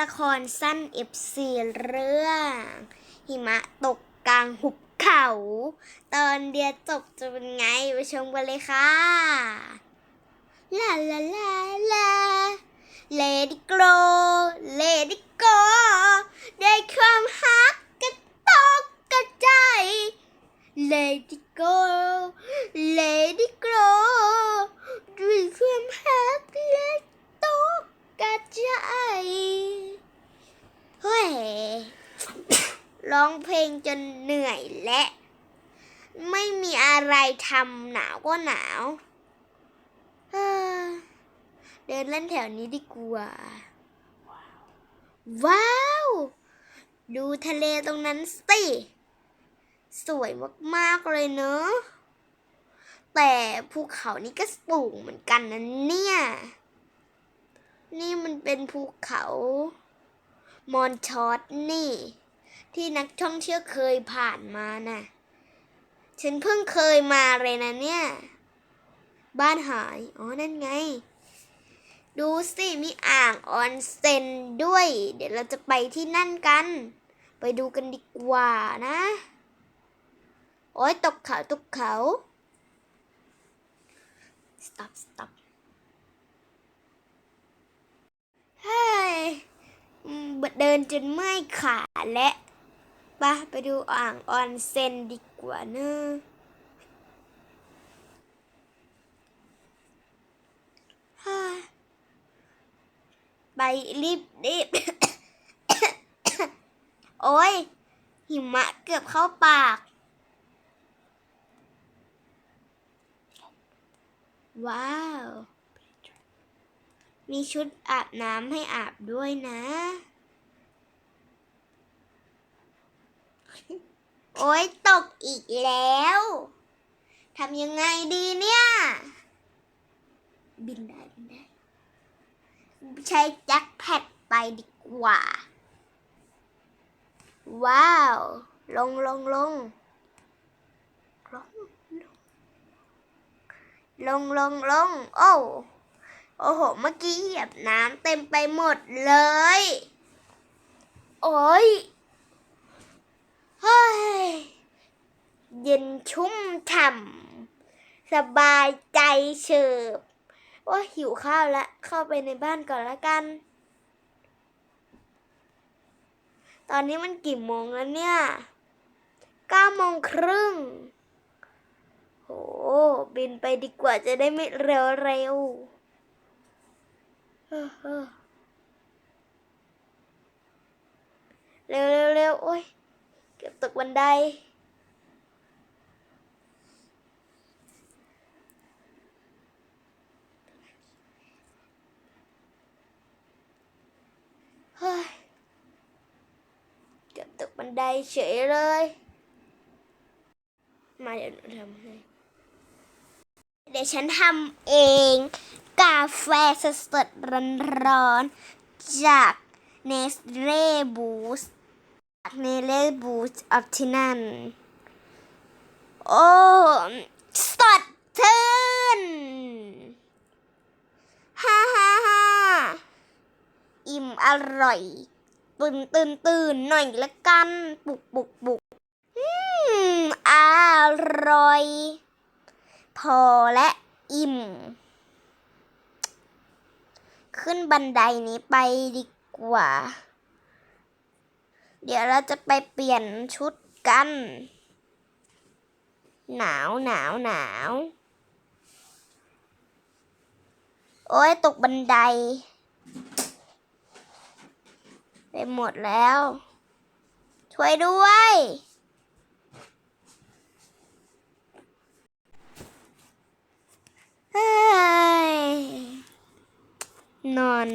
ละครสั้นเอฟซีเรื่อง หิมะตกกลางหุบเขา ตอนเดียวจบจะเป็นไง ไปชมกันเลยค่ะลาลาลาลาเลดี้โกลเลดี้โกามฮักกระตอกกระใจ Let it go Let it go ด้วยความฮักและตอกกระใจเฮ้ย ร้องเพลงจนเหนื่อยและ ไม่มีอะไรทำหนาวก็หนาวเดินเล่นแถวนี้ดีกว่า ว้าว ดูทะเลตรงนั้นสิ สวยมาก ๆ เลยเนอะ แต่ภูเขานี่ก็สูงเหมือนกันนะเนี่ย นี่มันเป็นภูเขา มอนชอตนี่ ที่นักท่องเที่ยวเคยผ่านมาน่ะ ฉันเพิ่งเคยมาเลยนะเนี่ย บ้านหาย อ๋อ นั่นไง ดูสิ มีอ่างออนเซนด้วย เดี๋ยวเราจะไปที่นั่นกัน ไปดูกันดีกว่านะ โอ้ยตกเขาตกเขา stop stop เฮ้ยเดินจนเมื่อยขาและ ปะไปดูอ่างออนเซนดีกว่าเนอะไปรีบรีบโอ้ย หิมะเกือบเข้าปาก ว้าว มีชุดอาบน้ำให้อาบด้วยนะ โอ๊ยตกอีกแล้ว ทำยังไงดีเนี่ย บินได้บินได้ ใช้แจ็คแพดไปดีกว่า ว้าว ลงลงลงลงลงลงลงโอ้โอ้โห เมื่อกี้เหยียบน้ำเต็มไปหมดเลย โอ้ย เฮ้ย เย็นชุ่มฉ่ำสบายใจเฉิบว่าหิวข้าวแล้วเข้าไปในบ้านก่อนละกัน ตอนนี้มันกี่โมงแล้วเนี่ยเก้าโมงครึ่งโห บินไปดีกว่าจะได้ไม่เร็วเร็วเร็วเร็วเร็วโอ้ย เกือบตกบันไดเฮ้ยเกือบตกบันไดเฉยเลยมาเดี๋ยวหนูทำให้เดี๋ยวฉันทำเองกาแฟสดๆร้อนๆจากเนส เนเลบูสออฟที่นั่น โอ้สดชื่นฮ่าฮ่าฮ่าอิ่มอร่อย ตื่นตื่นตื่นหน่อยละกันปุกปุกปุกอืมอร่อย พอและอิ่ม ขึ้นบันไดนี้ไปดีกว่า เดี๋ยวเราจะไปเปลี่ยนชุดกัน หนาวหนาวหนาว โอ้ยตกบันได ไปหมดแล้ว ช่วยด้วยเฮ้ยนอน